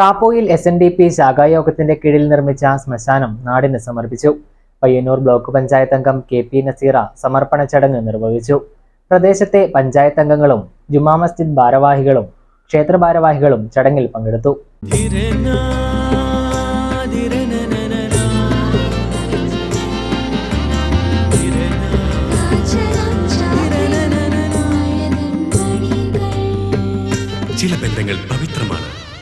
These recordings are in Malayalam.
Prappoyil S N D P ശാഖായോഗത്തിന്റെ കീഴിൽ നിർമ്മിച്ച ശ്മശാനം നാടിന് സമർപ്പിച്ചു. പയ്യന്നൂർ ബ്ലോക്ക് പഞ്ചായത്ത് അംഗം കെ പി നസീറ സമർപ്പണ ചടങ്ങ് നിർവഹിച്ചു. പ്രദേശത്തെ പഞ്ചായത്ത് അംഗങ്ങളും ജുമാ മസ്ജിദ് ഭാരവാഹികളും ക്ഷേത്ര ഭാരവാഹികളും ചടങ്ങിൽ പങ്കെടുത്തു. ചില ബന്ധങ്ങൾ പവിത്രമാണ്.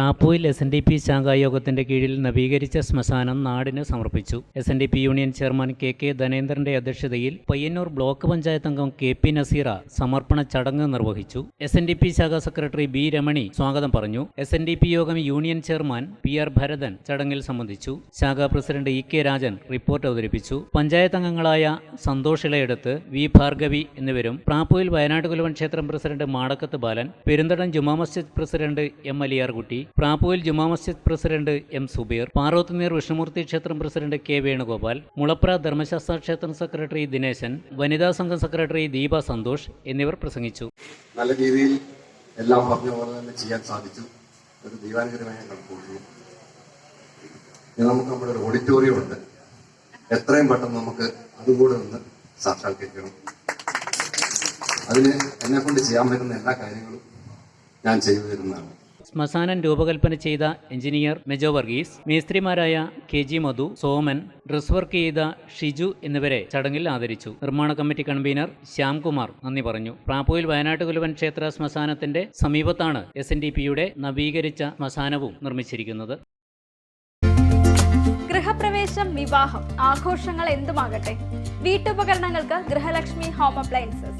Prappoyil S N D P ശാഖായോഗത്തിന്റെ കീഴിൽ നവീകരിച്ച ശ്മശാനം നാടിന് സമർപ്പിച്ചു. S N D P union chairman K K ധനേന്ദ്രന്റെ അധ്യക്ഷതയിൽ പയ്യന്നൂർ ബ്ലോക്ക് പഞ്ചായത്ത് അംഗം കെ പി നസീറ സമർപ്പണ ചടങ്ങ് നിർവഹിച്ചു. എസ് എൻ ഡി പി ശാഖാ സെക്രട്ടറി ബി രമണി സ്വാഗതം പറഞ്ഞു. എസ് എൻ ഡി പി യോഗം union chairman P R Bharathan ചടങ്ങിൽ സംബന്ധിച്ചു. ശാഖാ president E K Rajan report അവതരിപ്പിച്ചു. പഞ്ചായത്ത് അംഗങ്ങളായ സന്തോഷ് ഇളയെടുത്ത് വി ഭാർഗവി എന്നിവരും പ്രാപ്പൂയിൽ വയനാട് കുലവൻ ക്ഷേത്രം പ്രസിഡന്റ് മാടക്കത്ത് ബാലൻ പെരുന്തടം ജുമാ മസ്ജിദ് പ്രസിഡന്റ് എം അലിയാർകുട്ടി പ്രാപ്പൂയിൽ ജുമാ മസ്ജിദ് പ്രസിഡന്റ് എം സുബീർ പാറോത്തുനീർ വിഷ്ണുമൂർത്തി ക്ഷേത്രം പ്രസിഡന്റ് കെ വേണുഗോപാൽ മുളപ്ര ധർമ്മശാസ്ത്ര ക്ഷേത്രം സെക്രട്ടറി ദിനേശൻ വനിതാ സംഘം സെക്രട്ടറി ദീപ സന്തോഷ് എന്നിവർ പ്രസംഗിച്ചു. നല്ല രീതിയിൽ എല്ലാം പറഞ്ഞ പോലെ തന്നെ ചെയ്യാൻ സാധിച്ചു. ഒരു ദൈവാനുഗ്രഹമായി നമുക്ക് നമ്മുടെ ഒരു ഓഡിറ്റോറിയം ഉണ്ട്. എത്രയും പെട്ടെന്ന് നമുക്ക് അതുകൂടെ ഒന്ന് സാക്ഷാത്കരിക്കണം. അതിന് എന്നെ കൊണ്ട് ചെയ്യാൻ പറ്റുന്ന എല്ലാ കാര്യങ്ങളും ഞാൻ ചെയ്തു തരുന്നതാണ്. ശ്മശാനം രൂപകൽപ്പന ചെയ്ത engineer Mejo Varghese മേസ്ത്രിമാരായ K G Madhu Soman dress work ചെയ്ത ഷിജു എന്നിവരെ ചടങ്ങിൽ ആദരിച്ചു. നിർമ്മാണ കമ്മിറ്റി കൺവീനർ ശ്യാംകുമാർ നന്ദി പറഞ്ഞു. പ്രാപ്പൂയിൽ വയനാട്ട് കുലുവൻ ക്ഷേത്ര ശ്മശാനത്തിന്റെ സമീപത്താണ് എസ് എൻ ഡി പിയുടെ നവീകരിച്ച ശ്മശാനവും നിർമ്മിച്ചിരിക്കുന്നത്. ഗൃഹപ്രവേശം വിവാഹം ആഘോഷങ്ങൾ എന്തുമാകട്ടെ? വീട്ടുപകരണങ്ങൾക്ക് ഗൃഹലക്ഷ്മി ഹോം അപ്ലയൻസസ്.